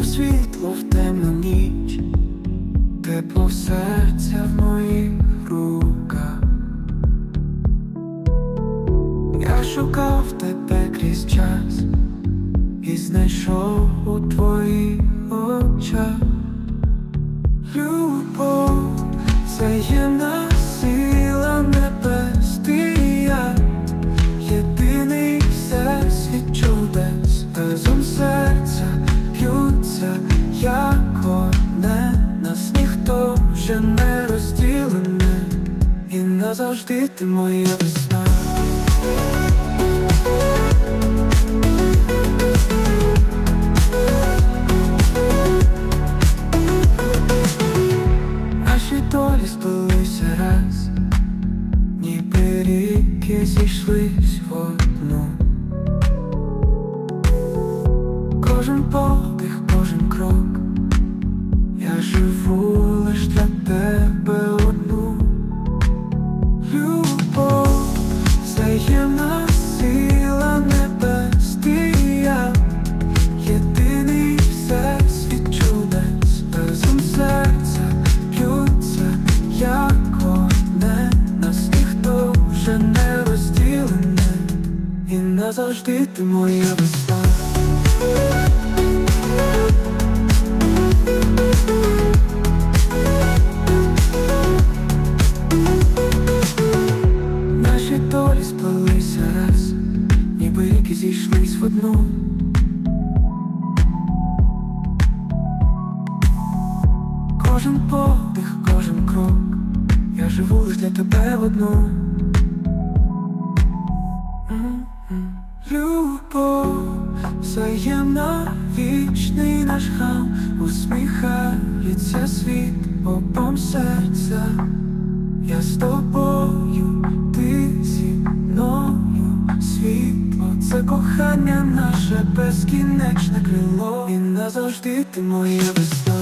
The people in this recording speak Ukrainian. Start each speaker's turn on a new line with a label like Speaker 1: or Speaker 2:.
Speaker 1: Нам світло в темну ніч, тепло серця в моїх руках. Я шукав. Вже не розділене, і назавжди ти моя весна. Наші долі сплилися раз, ніби ріки зійшлись в назавжди ти моя весна. Наші долі сплелися раз, ніби ріки зійшлись в одну. Кожен подих, кожен крок, я живу лиш для тебе одну. М-м. Любов, взаємна, вічний наш храм, усміхається світ обом серця. Я з тобою, ти зі мною світло, це кохання наше безкінечне крило, і назавжди ти моя весна.